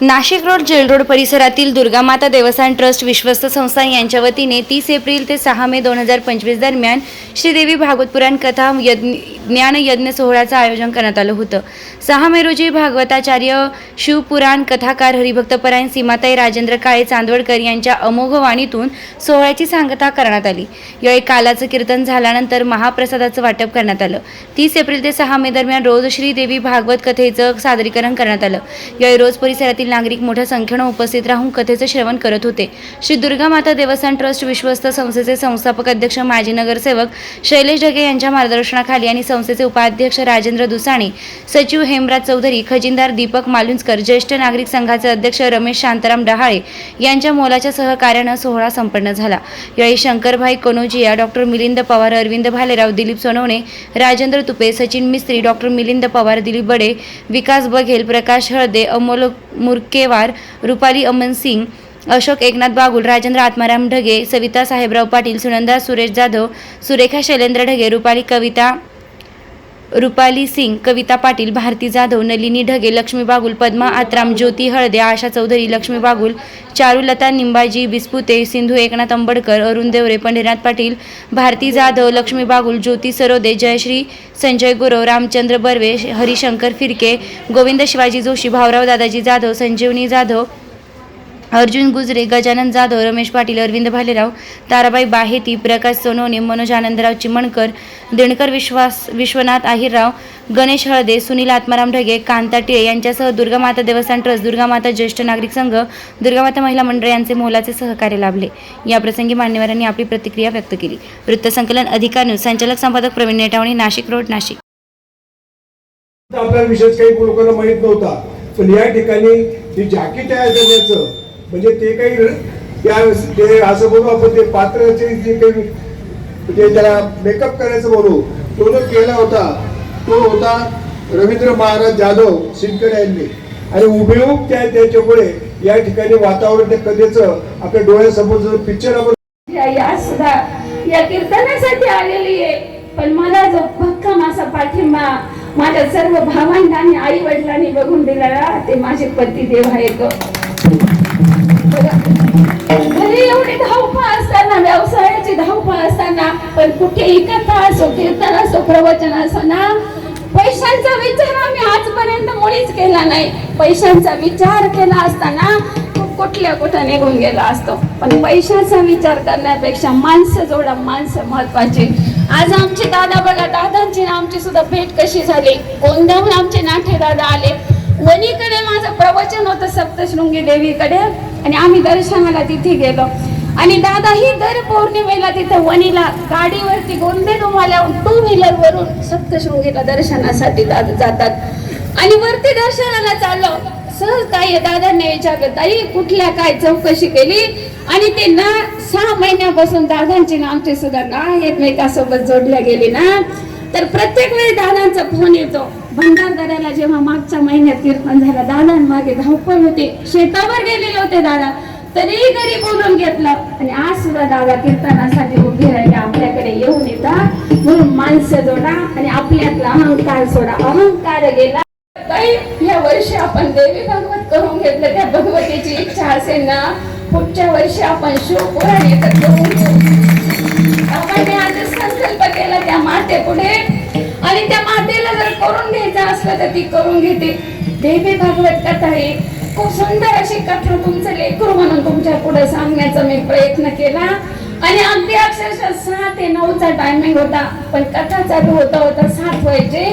Nashik road jail road परिसरातील दुर्गामाता देवस्थान trust विश्वस्त संस्था यांच्या वतीने तीस एप्रिल ते सहा मे दोन हजार पंचवीस दरम्यान श्रीदेवी भागवत पुराण कथा यज्ञ ज्ञान यज्ञ सोहळ्याचं आयोजन करण्यात आलं होतं. सहा मे रोजी भागवताचार्य शिवपुराण कथाकार हरिभक्तपरायण सीमाताई राजेंद्र काळे चांदवडकर यांच्या अमोघ वाणीतून सोहळ्याची सांगता करण्यात आली. यावेळी कालाचं कीर्तन झाल्यानंतर महाप्रसादाचं वाटप करण्यात आलं. तीस एप्रिल ते सहा मे दरम्यान रोज श्रीदेवी भागवत कथेचं सादरीकरण करण्यात आलं. यावेळी रोज परिसरातील नागरिक मोठ्या संख्येनं उपस्थित राहून कथेचं श्रवण करत होते. श्री दुर्गा माता देवस्थान ट्रस्ट विश्वस्त संस्थेचे संस्थापक अध्यक्ष माजी नगरसेवक शैलेश ढगे यांच्या मार्गदर्शनाखाली आणि संस्थेचे उपाध्यक्ष राजेंद्र दुसाणी सचिव हेमराज चौधरी खजिनदार दीपक मालुंजकर ज्येष्ठ नागरिक संघाचे अध्यक्ष रमेश शांताराम डहाळे यांच्या मोलाच्या सहकार्यानं सोहळा संपन्न झाला. यावेळी शंकरभाई कनोजिया डॉक्टर मिलिंद पवार अरविंद भालेराव दिलीप सोनवणे राजेंद्र तुपे सचिन मिस्त्री डॉक्टर मिलिंद पवार दिलीप बडे विकास बघेल प्रकाश हळदे अमोल मुरकेवार रुपाली अमन सिंग अशोक एकनाथ बागुल राजेंद्र आत्माराम ढगे सविता साहेबराव पाटील सुनंदा सुरेश जाधव सुरेखा शैलेंद्र ढगे रुपाली कविता रुपाली सिंग कविता पाटील भारती जाधव नलिनी ढगे लक्ष्मी बागुल पद्मा आत्राम ज्योती हळदे आशा चौधरी लक्ष्मी बागुल चारुलता निंबाजी बिस्पुते सिंधू एकनाथ अंबडकर अरुण देवरे पंढरीनाथ पाटील भारती जाधव लक्ष्मी बागुल ज्योती सरोदे जयश्री संजय गुरव रामचंद्र बर्वे हरिशंकर फिरके गोविंद शिवाजी जोशी भाऊराव दादाजी जाधव संजीवनी जाधव अर्जुन गुजरे गजानन जाधव रमेश पाटील अरविंद भालेराव ताराबाई बाहेती प्रकाश सोनवणे मनोज आनंदराव चिमणकर देणकर विश्वास विश्वनाथ आहिरराव गणेश हळदे सुनील आत्माराम ढगे कांता टिळे यांच्यासह दुर्गामाता देवस्थान ट्रस्ट दुर्गामाता ज्येष्ठ नागरिक संघ दुर्गामाता महिला मंडळ यांचे मोलाचे सहकार्य लाभले. याप्रसंगी मान्यवरांनी आपली प्रतिक्रिया व्यक्त केली. वृत्तसंकलन अधिकार न्यूज संचालक संपादक प्रवीण नेटावणे नाशिक रोड नाशिक. आपला विषयच काही लोकांना माहीत नव्हता पण या ठिकाणी ही जाकी तयार करण्याचं म्हणजे ते काही त्या ते असं बोलू आपण ते पात्राचे जे काही म्हणजे त्याला मेकअप करायचं बोलू तो जो केला होता तो होता रवींद्र महाराज जाधव सिंदखेड यांनी. आणि उभेऊब त्या त्याच्यामुळे या ठिकाणी वातावरण त्या कथेचं आपल्या डोळ्यासमोर जर पिक्चर आपण या सुद्धा या कीर्तनासाठी आलेली आहे. पण मला जो भक्कम असा पाठिंबा माझ्या सर्व भावंडांनी आई वडिलांनी बघून दिलेला ते माझे पती देव आहेत. घरी एवढी धावपळ असताना व्यवसायाची धावपळ असताना पण कुठेही कथा असो कीर्तन असो प्रवचन असो ना पैशांचा विचार आम्ही आजपर्यंत मुळीच केला नाही. पैशांचा विचार केला असताना कुठल्या कुठं निघून गेला असतो. पण पैशाचा विचार करण्यापेक्षा माणसं जोडा माणसं महत्वाची. आज आमचे दादा बघा दादांची आमची सुद्धा भेट कशी झाली? गोंधळून आमचे नाठे दादा आले. वनीकडे माझं प्रवचन होतं सप्तशृंगी देवीकडे. आणि आम्ही दर्शनाला तिथे गेलो. आणि दादा ही दर पौर्णिमेला तिथं वणीला गाडीवरती गोंधे डोमाल्यावर टू व्हीलर वरून सप्तशृंगीला दर्शनासाठी दादा जातात. आणि वरती दर्शनाला चाललो. सहज ताई दादांनी विचारलं ताई कुठल्या काय चौकशी केली? आणि ते ना सहा महिन्यापासून दादांची ना आमची सुद्धा ना एकमेकासोबत जोडल्या गेली ना. तर प्रत्येक वेळी दादांचा फोन येतो. भंडारदऱ्याला जेव्हा मागच्या महिन्यात कीर्तन झालं दादांमागे धावपळ होते. शेतावर गेलेले होते दादा. तरीही घरी बोलून घेतलं. आणि आज सुद्धा दादा कीर्तनासाठी उभे राहिले. आपल्याकडे येऊन येतात. म्हणून माणसं जोडा आणि आपल्यातला अहंकार सोडा. अहंकार गेला. ताई या वर्षी आपण देवी भागवत करून घेतलं. त्या भगवतीची इच्छा असेल ना पुढच्या वर्षी आपण शिवपुराण एकत्र करून घेऊ आपण आज संकल्प केला. त्या माते पुढे आणि त्या मातेला जर करून घ्यायचं असलं तर ती करून घेते. देवी भागवत कथा आहे. खूप सुंदर अशी कथा तुमचं लेकरू म्हणून तुमच्यापुढे सांगण्याचा मी प्रयत्न केला. आणि अगदी अक्षरशः सहा ते नऊचा टायमिंग होता पण कथा चालू होता होता सात व्हायचे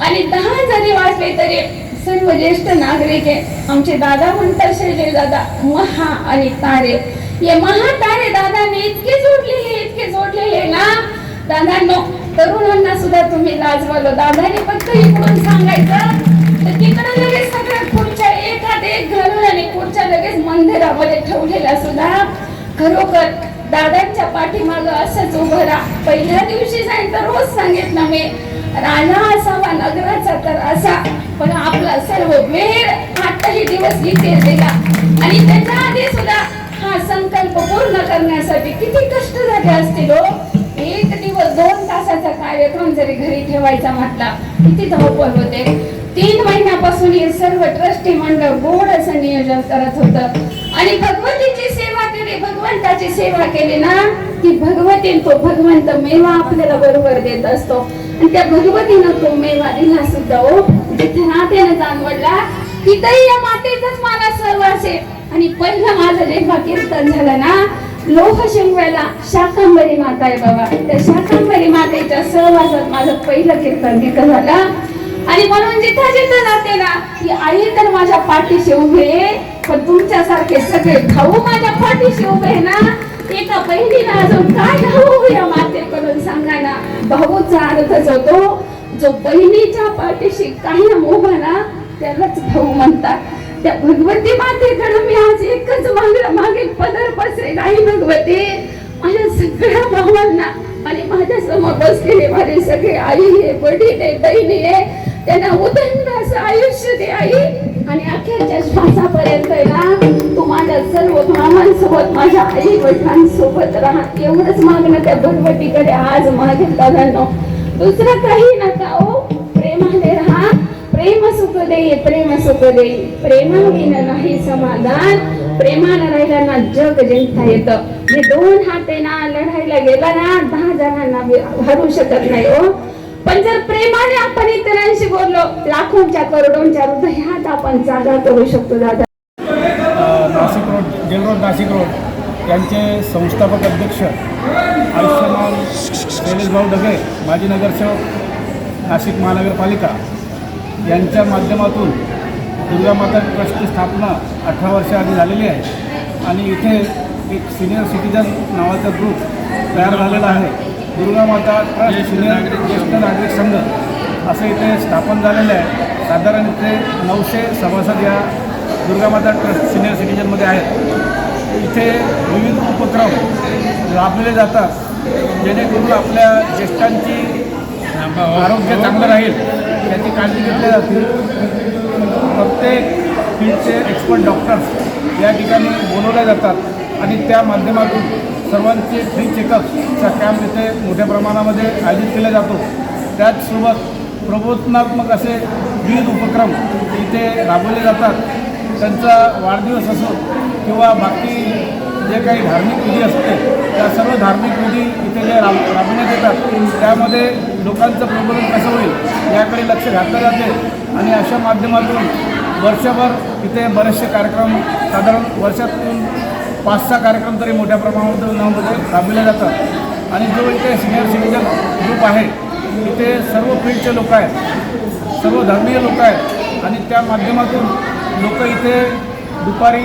आणि दहा जरी वाजले तरी सर्व ज्येष्ठ नागरिक आहे. आमचे दादा म्हणतात शैले दादा महा आणि तारे. या महा तारे दादाने इतके जोडलेले इतके जोडलेले ना. दादांनो तरुणांना सुद्धा तुम्ही लाजवालो. दादाने फक्त इकडून सांगायचं तर तिकडे लगेच सगळ्या खुर्च्या एखाद एक घालून आणि खुर्च्या लगेच मंदिरामध्ये ठेवलेल्या सुद्धा. खरोखर दादांच्या पाठीमाग असंच उभं राहा. पहिल्या दिवशी सांगितलं रोज सांगितलं मी राणा असावा नगराचा तर असा पण आपला सर्व वेळ आताही दिवस इथे दिला. आणि त्याच्या आधी सुद्धा हा संकल्प पूर्ण करण्यासाठी किती कष्ट झाले असतील हो. एक दिवस दोन तासाचा कार्यक्रम जरी घरी ठेवायचा म्हटला किती धावपळ होते. तीन महिन्यापासून हे सर्व ट्रस्टी मंडळ गोड असं नियोजन करत होतं. आणि भगवतीची सेवा केली भगवंताची सेवा केली ना की भगवती तो भगवंत मेवा आपल्याला बरोबर देत असतो. आणि त्या भगवतीनं तो मेवा दिला सुद्धा ओ जिथे नात्याने जाणवडला तिथेही या मातेचाच मला सर्व असेल आणि पहिलं माझं जेव्हा कीर्तन झालं ना लोक शिंगव्याला शाकंबरी माता आहे बाबा. त्या शाकंबरी मातेच्या सहवासात माझं पहिलं कीर्तन तिथं झालं. आणि म्हणून जिथं जिथं जाते ना की आई तर माझ्या पाठीशी उभे आहे, पण तुमच्यासारखे सगळे भाऊ माझ्या पाठीशी उभे ना एका बहिणीला अजून काय भाऊ या मातेकडून सांगा ना भाऊचा अर्थच होतो जो बहिणीच्या पाठीशी कायम उभा ना त्यालाच भाऊ म्हणतात. त्या भगवती मातेकडे मी आज एकच मागणं मागेल पदर पसरेल आई भगवती माझ्या सगळ्या भावांना आणि माझ्यासमोर बसलेले माझे सगळे आई आहे वडील आहे बहिणी आहे. त्यांना उदंड असं आयुष्य दे आई. आणि अखेरच्या श्वासापर्यंत ना तू माझ्या सर्व भावांसोबत माझ्या आई वडिलांसोबत राहा. एवढंच मागणं त्या भगवतीकडे आज मागेल दादांनो. दुसरं काही नका हो. सुख प्रेम सुख देई प्रेमाविन नाही समाधान प्रेमानं राहिल्याना जग जिंकता येतं हे दोन हाते ना लढायला गेला ना दहा जणांना हरू शकत नाही हो पण जर प्रेमाने आपण इतरांशी बोललो लाखोंच्या करोडोंच्या हृदयात आपण जागा करू शकतो दादा Nashik road jail road Nashik road यांचे संस्थापक अध्यक्ष आयुष्यमान शैलेश भाऊ ढगे माजी नगरसेवक नाशिक महानगरपालिका. यांच्या माध्यमातून दुर्गामाता ट्रस्टची स्थापना अठरा वर्षाआधी झालेली आहे. आणि इथे एक सिनियर सिटीजन नावाचा ग्रुप तयार झालेला आहे. दुर्गामाता ट्रस्ट सिनियर ज्येष्ठ नागरिक संघ असं इथे स्थापन झालेलं आहे. साधारण इथे नऊशे सभासद या दुर्गामाता ट्रस्ट सिनियर सिटीजनमध्ये आहेत. इथे विविध उपक्रम राबवले जातात. जेणेकरून आपल्या ज्येष्ठांची आरोग्य चांगलं राहील. याची काळजी घेतली जाते. प्रत्येक फील्डचे एक्सपर्ट डॉक्टर्स या ठिकाणी बोलवले जातात आणि त्या माध्यमातून सर्वांचे फ्री चेकअपचा कॅम्प इथे मोठ्या प्रमाणामध्ये आयोजित केला जातो. त्याचसोबत प्रबोधनात्मक असे विविध उपक्रम इथे राबवले जातात. त्यांचा वाढदिवस असो किंवा बाकी जे काही धार्मिक विधी असते त्या सर्व धार्मिक विधी इथे जे राब राबवण्यात येतात त्यामध्ये लोकांचं प्रबोधन कसं होईल याकडे लक्ष घातलं जाते. आणि अशा माध्यमातून वर्षभर इथे बरेचसे कार्यक्रम साधारण वर्षातून पाच सहा कार्यक्रम तरी मोठ्या प्रमाणामध्ये राबविले जातात. आणि जो इथे सिनियर सिटीजन ग्रुप आहे इथे सर्व फील्डचे लोक आहेत सर्व धर्मीय लोक आहेत आणि त्या माध्यमातून लोक इथे दुपारी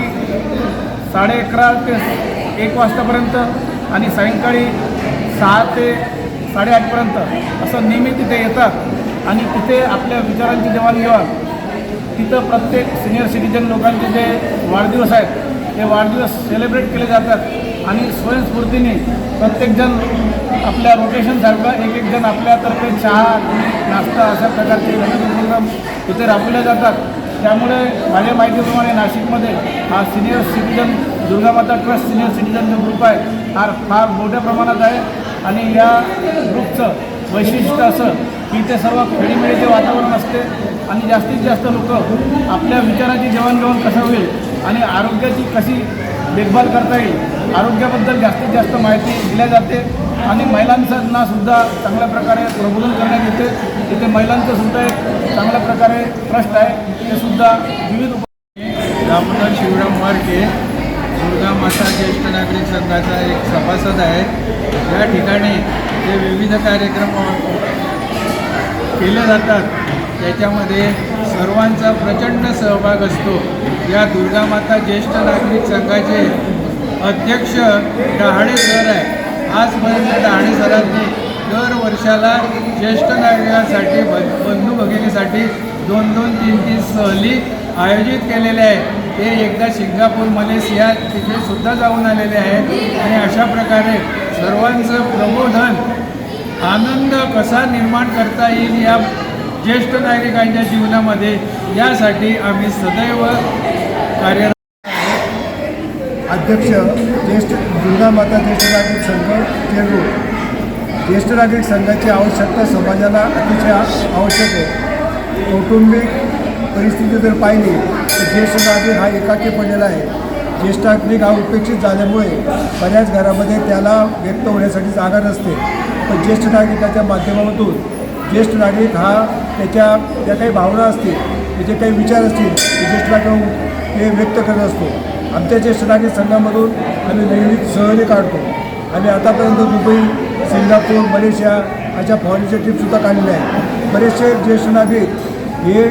साडे अकरा ते एक वाजतापर्यंत आणि सायंकाळी सहा ते साडेआठपर्यंत असं नेहमी तिथे येतात. आणि तिथे आपल्या विचारांची देवाणघेवाण तिथं प्रत्येक सिनियर सिटीजन लोकांचे जे वाढदिवस आहेत ते वाढदिवस सेलिब्रेट केले जातात. आणि स्वयंस्फूर्तीने प्रत्येकजण आपल्या रोटेशनसारखं एक एक जण आपल्यातर्फे चहा नाश्ता अशा प्रकारचे प्रोग्राम इथे राबवले जातात. त्यामुळे माझ्या माहितीप्रमाणे नाशिकमध्ये हा senior citizen Durgamata trust senior citizen जो ग्रुप आहे हा फार मोठ्या प्रमाणात आहे. आणि या ग्रुपचं वैशिष्ट्य असं की ते सर्व खेळीमेळीचे वातावरण असते. आणि जास्तीत जास्त लोक आपल्या विचाराची जेवणजेवण कसं होईल आणि आरोग्याची कशी देखभाल करता येईल आरोग्याबद्दल जास्तीत जास्त माहिती दिल्या जाते. आणि महिलांचं सुद्धा चांगल्या प्रकारे प्रबोधन करण्यात येते. तिथे महिलांचं सुद्धा एक चांगल्या प्रकारे ट्रस्ट आहे. ते सुद्धा विविध दामोदर शिवराम मार्के दुर्गा माता ज्येष्ठ नागरिक संघाचा एक सभासद आहे. या ठिकाणी जे विविध कार्यक्रम केले जातात त्याच्यामध्ये सर्वांचा प्रचंड सहभाग असतो. या दुर्गा माता ज्येष्ठ नागरिक संघाचे अध्यक्ष डहाणे सर आहे. आजपर्यंत डहाणे सरांनी दर वर्षाला ज्येष्ठ नागरिकांसाठी ब- बंधू भगिनीसाठी दोन दोन तीन तीन सहली आयोजित केलेले आहे ते एकदा सिंगापूर मलेशिया तिथे सुद्धा जाऊन आलेले आहेत. आणि अशा प्रकारे सर्वांचं प्रबोधन आनंद कसा निर्माण करता येईल या ज्येष्ठ नागरिकांच्या जीवनामध्ये यासाठी आम्ही सदैव कार्यरत अध्यक्ष ज्येष्ठ दुर्गा माता ज्येष्ठ नागरिक संघ चेंबूर ज्येष्ठ नागरिक संघाची आवश्यकता समाजाला अतिशय आवश्यक आहे. कौटुंबिक परिस्थिती जर पाहिली तर ज्येष्ठ नागरिक हा एकाकी पडलेला आहे. ज्येष्ठ नागरिक हा उपेक्षित झाल्यामुळे बऱ्याच घरामध्ये त्याला व्यक्त होण्यासाठी जागा नसते. पण ज्येष्ठ नागरिकाच्या माध्यमातून ज्येष्ठ नागरिक हा त्याच्या ज्या काही भावना असतील त्याचे काही विचार असतील ते ज्येष्ठ नागरिक हे व्यक्त करत असतो. आमच्या ज्येष्ठ नागरिक संघामधून आम्ही नेहमीच सहली काढतो. आम्ही आतापर्यंत दुबई सिंगापूर मलेशिया अशा फॉरेनच्या ट्रीपसुद्धा काढलेल्या आहेत. बरेचसे ज्येष्ठ नागरिक हे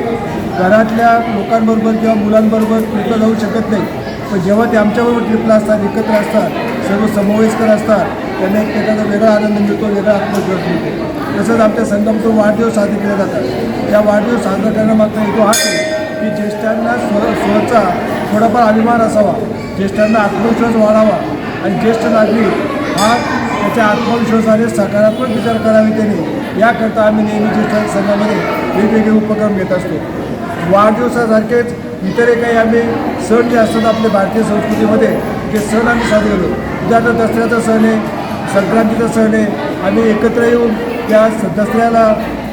घरातल्या लोकांबरोबर किंवा मुलांबरोबर ट्रिपला जाऊ शकत नाही पण जेव्हा ते आमच्याबरोबर ट्रिपला असतात एकत्र असतात सर्व समवयस्कर असतात त्यांना एकमेकांचा वेगळा आनंद मिळतो वेगळा आत्मविश्वास मिळतो. तसंच आमच्या संगमतून वाढदिवस साजरे केले जातात. या वाढदिवस साजरा करण्यामागचा हेतू हाच आहे की ज्येष्ठांना स्व स्वचा थोडाफार अभिमान असावा ज्येष्ठांना आत्मविश्वास वाढावा आणि ज्येष्ठ नागरिक हा त्याच्या आत्मविश्वासाने सकारात्मक विचार करावे त्याने. याकरता आम्ही नेहमी संघामध्ये वेगवेगळे उपक्रम घेत असतो. वाढदिवसासारखेच इतरही काही आम्ही सण जे असतात आपल्या भारतीय संस्कृतीमध्ये ते सण आम्ही साजरे करतो उदाहरणार्थ दसऱ्याचा सण आहे संक्रांतीचा सण आहे आम्ही एकत्र येऊन त्या दसऱ्याला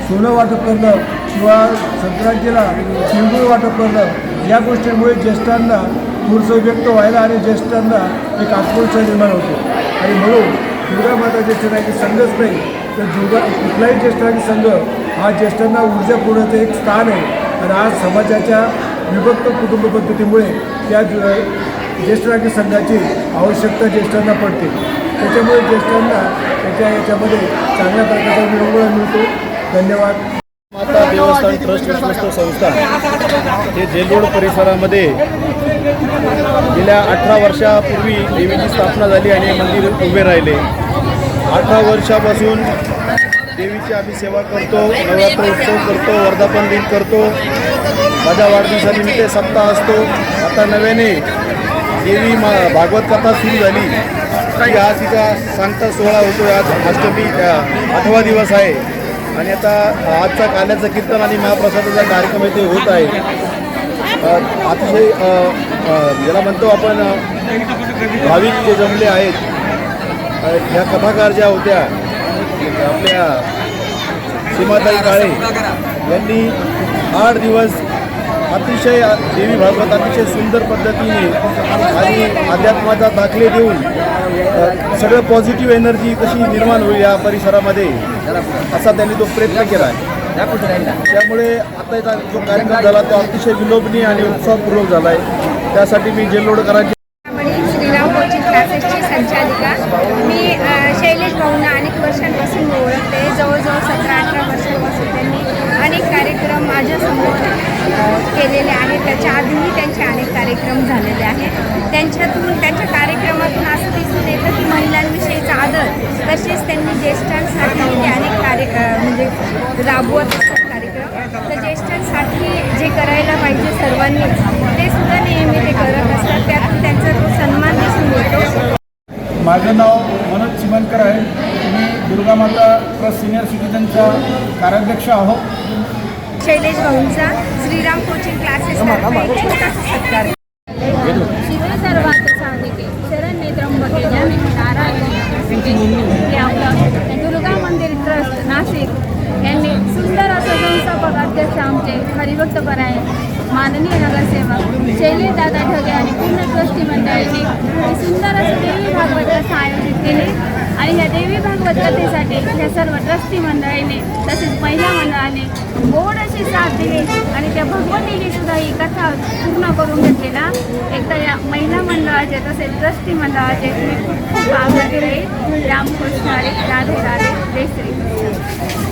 सोनं वाटप करणं किंवा संक्रांतीला तिळगुळ वाटप करणं या गोष्टींमुळे ज्येष्ठांना थोडंसं व्यक्त व्हायला आणि ज्येष्ठांना एक आत्मविश्वास निर्माण होतो. आणि म्हणून दुर्गा माता ज्येष्ठ नागरिक संघच नाही. तर दुर्गा कुठलाही ज्येष्ठ नागरिक संघ हा ज्येष्ठांना ऊर्जा पुरवण्याचं एक स्थान आहे. आणि आज समाजाच्या विभक्त कुटुंब पद्धतीमुळे त्या ज- ज्येष्ठ नागरिक संघाची आवश्यकता ज्येष्ठांना पडते. त्याच्यामुळे ज्येष्ठांना त्याच्या याच्यामध्ये चांगल्या प्रकारचा विरंगुळा मिळतो. धन्यवाद. आता देवस्थान ट्रस्ट विश्वस्त संस्था हे जेलोड परिसरामध्ये गेल्या अठरा वर्षापूर्वी देवीची स्थापना झाली आणि हे मंदिर उभे राहिले. अठरा वर्षापासून देवीची आम्ही सेवा करतो नवरात्र उत्सव करतो वर्धापन दिन करतो. माझ्या वाढदिवसानिमित्त सप्ताह असतो. आता नव्याने देवी मा भागवत कथा सुरू झाली. की आज तिचा सांगता सोहळा होतो आज अष्टमी आठवा दिवस आहे. आणि आता आजचा काल्याचं कीर्तन आणि महाप्रसादाचा कार्यक्रम इथे होत आहे. अतिशय ज्याला म्हणतो आपण भाविक जे जमले आहेत ह्या कथाकार ज्या होत्या आपल्या सीमाताई काळे यांनी आठ दिवस अतिशय देवी भागवत अतिशय सुंदर पद्धतीने आणि अध्यात्माचा दाखले देऊन सगळं पॉझिटिव्ह एनर्जी कशी निर्माण होईल या परिसरामध्ये? असा त्यांनी तो प्रयत्न केला आहे. त्यामुळे आता जो कार्यक्रम झाला तो अतिशय विलोभनीय आणि उत्साहपूर्वक झाला आहे त्यासाठी मी जेलोडकरांची श्रीराम कोचिंग क्लासेसची संचालिका. मी शैलेश भाऊंना अनेक वर्षांपासून ओळखते. जवळजवळ सतरा अठरा वर्षांपासून त्यांनी अनेक कार्यक्रम माझ्यासमोर केलेले आहेत. त्याच्या आधीही त्यांचे अनेक कार्यक्रम झालेले आहेत. त्यांच्यातून त्यांच्या कार्यक्रमातून असं दिसून येतं की महिलांविषयीचा आदर तसेच त्यांनी ज्येष्ठांसाठी ते अनेक कार्य म्हणजे राबवत असतात कार्यक्रम तर ज्येष्ठांसाठी जे करायला पाहिजे सर्वांनी ते सुद्धा नेहमी ते करत असतात. त्यातून त्यांचा तो सन्मान दिसून येतो. माझं नाव मनोज चिमनकर आहे. दुर्गामाता ट्रस्ट सिनियर सिटीजनचा कार्याध्यक्ष आहोत. शैलेश भाऊंचा श्रीराम कोचिंग क्लासेस सत्कार. शिवे सर्वात साधिके शरण्ये त्र्यंबके ज्याने नारायण आपलं दुर्गा मंदिर ट्रस्ट नाशिक यांनी सुंदर असं संस्थापक अध्यक्ष आमचे हरिभक्त परायण माननीय नगरसेवक शैलेश दादा ढगे आणि पूर्ण ट्रस्टी मंडळीने हे सुंदर असं देवी भागवत आयोजित केली. आणि ह्या देवी भागवत कथेसाठी ह्या सर्व ट्रस्टी मंडळीने तसेच महिला मंडळाने गोड अशी साथ दिली आणि त्या भगवतीने सुद्धा ही कथा पूर्ण करून घेतलेला. एकदा या महिला मंडळाचे तसेच ट्रस्टी मंडळाचे मी खूप खूप आभारी राहील रामकृष्ण राधे राधे जय श्री कृष्ण.